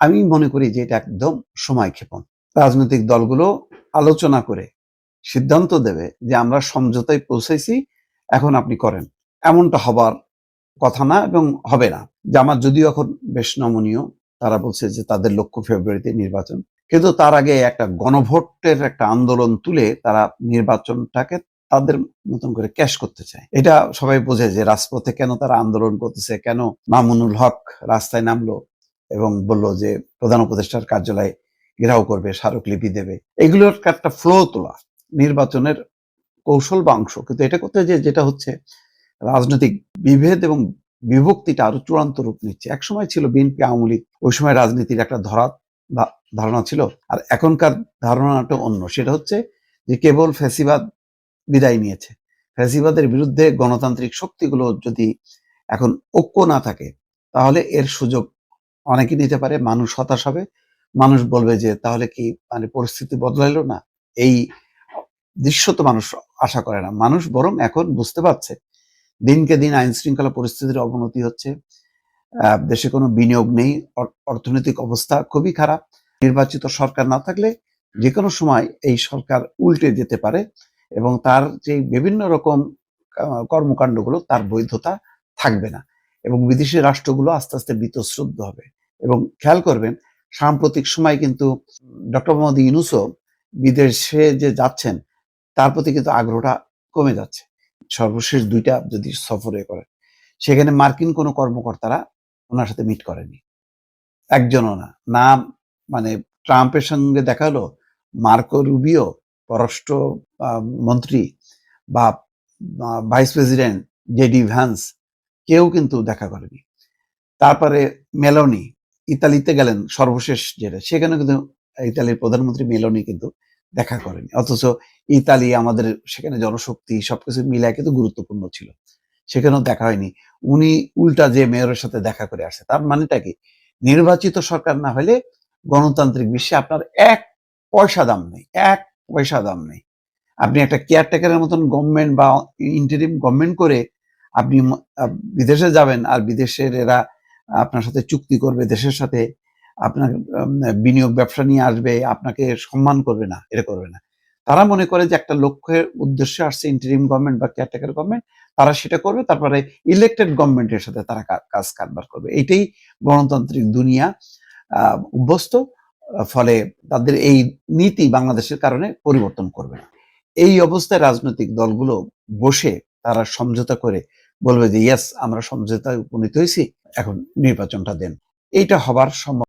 আমি মনে করি যে এটা একদম সময় ক্ষেপণ রাজনৈতিক দলগুলো আলোচনা করে সিদ্ধান্ত দেবে যে আমরা সমঝোতায় পৌঁছেছি, এখন আপনি করেন। এমনটা হবার কথা না এবং হবে না। জামাত যদিও এখন বেশ নমনীয়, তারা বলছে যে তাদের লক্ষ্য ফেব্রুয়ারিতে নির্বাচন। কিন্তু তার আগে একটা গণভোটের একটা আন্দোলন তুলে তারা নির্বাচনটাকে তাদের মতন করে ক্যাশ করতে চায়। এটা সবাই বোঝে যে রাজপথে কেন তারা আন্দোলন করতেছে, কেন মামুনুল হক রাস্তায় নামলো এবং বলল যে প্রধান উপদেষ্টার কার্যালয়ে ঘেরাও করবে, স্মারকলিপি দেবে। এগুলোর একটা ফ্লো তোলা, নির্বাচনের কৌশল বা অংশ। কিন্তু এটা করতে যে যেটা হচ্ছে, রাজনৈতিক বিভেদ এবং বিভক্তিটা আরও চূড়ান্ত রূপ নিচ্ছে। এক সময় ছিল বিএনপি আওয়ামী লীগ, ওই সময় রাজনীতির একটা ধরা ধারণা ছিল। আর এখনকার ধারণাটা অন্য। সেটা হচ্ছে যে কেবল ফ্যাসিবাদ বিদায় নিয়েছে। ফ্যাসিবাদের বিরুদ্ধে গণতান্ত্রিক শক্তিগুলো যদি এখন ঐক্য না থাকে, তাহলে এর সুযোগ অনেকে নিতে পারে, মানুষ হতাশ হবে। মানুষ বলবে যে, তাহলে কি মানে পরিস্থিতি বদলাইলো না? এই দৃশ্য তো মানুষ আশা করে না। মানুষ বরং এখন বুঝতে পারছে, দিনকে দিন আইন শৃঙ্খলা পরিস্থিতির অবনতি হচ্ছে। দেশে কোনো বিনিয়োগ নেই অর্থনৈতিক অবস্থা খুবই খারাপ। নির্বাচিত সরকার না থাকলে যে কোনো সময় এই সরকার উল্টে যেতে পারে এবং তার যে বিভিন্ন রকম কর্মকাণ্ডগুলো তার বৈধতা থাকবে না এবং বিদেশি রাষ্ট্রগুলো আস্তে আস্তে বিতশ্রদ্ধ হবে। এবং খেয়াল করবেন, সাম্প্রতিক সময় কিন্তু ডক্টর মোহাম্মদ ইউনুসও বিদেশে যে যাচ্ছেন, তার প্রতি কিন্তু আগ্রহটা কমে যাচ্ছে। সর্বশেষ দুইটা যদি সফরে করেন, সেখানে মার্কিন কোনো কর্মকর্তারা ওনার সাথে মিট করেনি একজনও না। না মানে ট্রাম্পের সঙ্গে দেখা হলো, মার্কো রুবিও, পররাষ্ট্র মন্ত্রী বা ভাইস প্রেসিডেন্ট জেডি ভ্যান্স, কেউ কিন্তু দেখা করেনি। তারপরে মেলোনি ইতালিতে গেলেন সর্বশেষ যেটা, সেখানে কিন্তু ইতালির প্রধানমন্ত্রী মেলোনি কিন্তু দেখা করেনি অথচ ইতালি আমাদের সেখানে জনশক্তি সবকিছু মিলায় কিন্তু গুরুত্বপূর্ণ ছিল। সেখানেও দেখা হয়নি। উনি উল্টা যে মেয়রের সাথে দেখা করে আসছে, তার মানেটা কি? নির্বাচিত সরকার না হলে গণতান্ত্রিক বিশ্বে আপনার এক পয়সা দাম নেই, এক পয়সা দাম নেই। আপনি একটা কেয়ারটেকারের মতন গভর্নমেন্ট বা ইন্টারিম গভর্নমেন্ট করে আপনি বিদেশে যাবেন আর বিদেশের এরা আপনার সাথে চুক্তি করবে, দেশের সাথে আপনার বিনিয়োগ ব্যবসা নিয়ে আসবে, আপনাকে সম্মান করবে না, এটা করবে না। তারা মনে করে যে একটা লক্ষ্যের উদ্দেশ্যে আসছে ইন্টারিম গভর্নমেন্ট বা কেয়ারটেকার গভর্নমেন্ট তারা সেটা করবে, তারপরে ইলেক্টেড গভর্নমেন্টের সাথে তারা কাজ কারবার করবে। এটাই গণতান্ত্রিক দুনিয়া অভ্যস্ত, ফলে তাদের এই নীতি বাংলাদেশের কারণে পরিবর্তন করবে না। এই অবস্থায় রাজনৈতিক দলগুলো বসে তারা সমঝোতা করে বলবে যে, ইয়াস, আমরা সমঝোতায় উপনীত হয়েছি, এখন নির্বাচনটা দেন। এইটা হবার সম্ভব